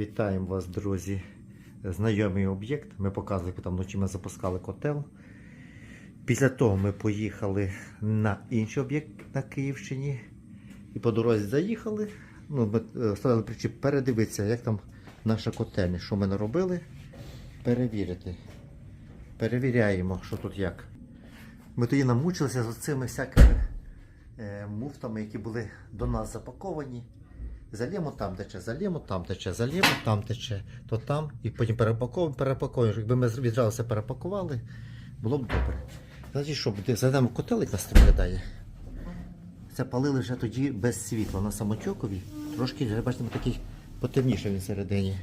Вітаємо вас, друзі. Знайомий об'єкт. Ми показували, там вночі ми запускали котел. Після того ми поїхали на інший об'єкт на Київщині. І по дорозі заїхали. Ну, ми е, ставили причіп передивитися, як там наша котельня, що ми наробили. Перевірити. Перевіряємо, що тут як. Ми тоді намучилися з цими всякими е, муфтами, які були до нас запаковані. Залємо там тече, залємо там тече, залємо там тече, то там, і потім перепаковуємо, перепаковуємо. Якби ми відразу все перепакували, було б добре. Значить, що? Зайдемо котелик нас виглядає. Це палили вже тоді без світла на самотьокові. Трошки, вже бачимо, такий потемніший він всередині.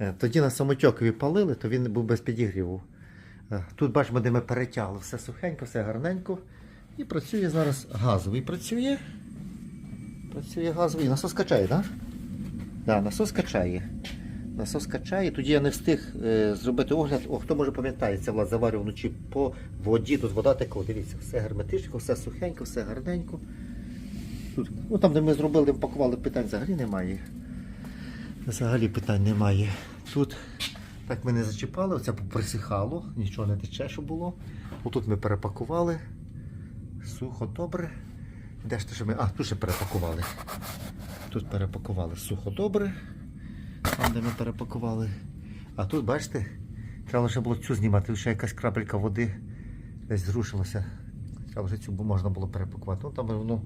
Е, Тоді на самотьокові палили, то він був без підігріву. Е, Тут бачимо, де ми перетягли все сухенько, все гарненько. І працює зараз газовий. Працює. Працює газовий. Насос качає, так? Да? Да, насос качає. Насос качає. Тоді я не встиг е, зробити огляд. О, хто може пам'ятається, Влад заварював вночі по воді, тут вода текла. Дивіться, все герметичко, все сухенько, все гарненько. Тут, ну, там, де ми зробили, де пакували, питань взагалі немає. Взагалі питань немає. Тут так ми не зачіпали, оце присихало, нічого не тече, що було. Отут ми перепакували. Сухо, добре. Де ж те, що ми. А, тут ще перепакували. Тут перепакували сухо добре. Там, де ми перепакували. А тут, бачите, треба лише було цю знімати, лише якась крапелька води десь зрушилася. Треба лише цю можна було перепакувати. Ну там воно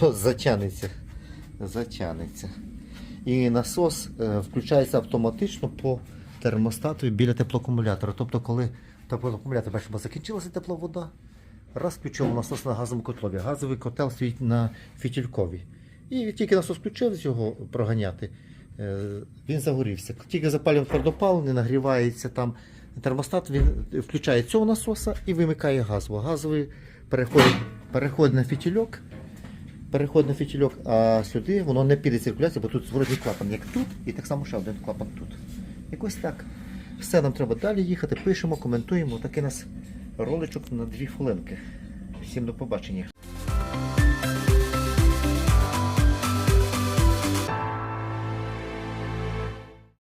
затягнеться. Затягнеться. І насос е, включається автоматично по термостату біля теплоакумулятора. Тобто, коли теплоакумулятор бачимо, закінчилася тепла вода, раз включив насос на газовому котлові. Газовий котел стоїть на фітількові. І тільки насос включив з його проганяти, е, він загорівся. Тільки запалюємо твердопалений, нагрівається там термостат, він включає цього насоса і вимикає газового. Газовий переходить, переходить на фітільок переходить на фітільок, а сюди воно не піде циркуляція, бо тут зворотній клапан, як тут, і так само ще один клапан тут. Якось так. Все, нам треба далі їхати, пишемо, коментуємо. Такий у нас роличок на дві хвилинки. Всім до побачення.